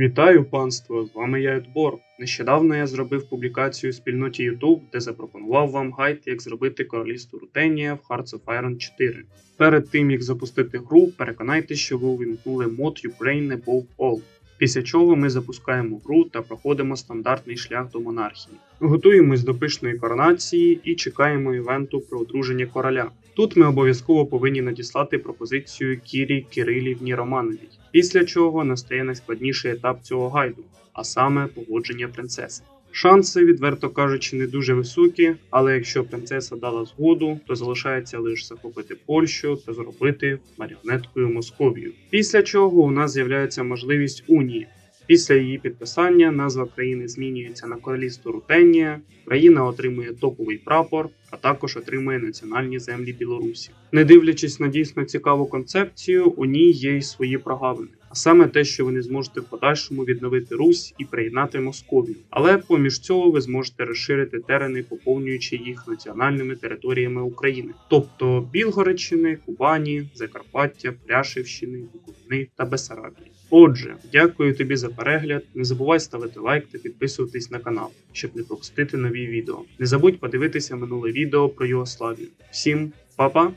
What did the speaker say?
Вітаю панство! З вами я Едбор. Нещодавно я зробив публікацію у спільноті YouTube, де запропонував вам гайд, як зробити королівство Рутенія в Hearts of Iron 4. Перед тим як запустити гру, переконайтеся, що ви увімкнули мод Ukraine Above All. Після чого ми запускаємо гру та проходимо стандартний шлях до монархії. Готуємось до пишної коронації і чекаємо івенту про одруження короля. Тут ми обов'язково повинні надіслати пропозицію Кірі Кирилівні Романовій, після чого настає найскладніший етап цього гайду, а саме погодження принцеси. Шанси, відверто кажучи, не дуже високі, але якщо принцеса дала згоду, то залишається лише захопити Польщу та зробити маріонеткою Московію. Після чого у нас з'являється можливість унії. Після її підписання назва країни змінюється на королівство Рутенія, країна отримує топовий прапор, а також отримує національні землі Білорусі. Не дивлячись на дійсно цікаву концепцію, у ній є й свої прогавини. А саме те, що ви не зможете в подальшому відновити Русь і приєднати Московію. Але поміж цього ви зможете розширити терени, поповнюючи їх національними територіями України, тобто Білгородщини, Кубані, Закарпаття, Пряшівщини, Буковини та Бесарабії. Отже, дякую тобі за перегляд. Не забувай ставити лайк та підписуватись на канал, щоб не пропустити нові відео. Не забудь подивитися минуле відео про Югославію. Всім па-па!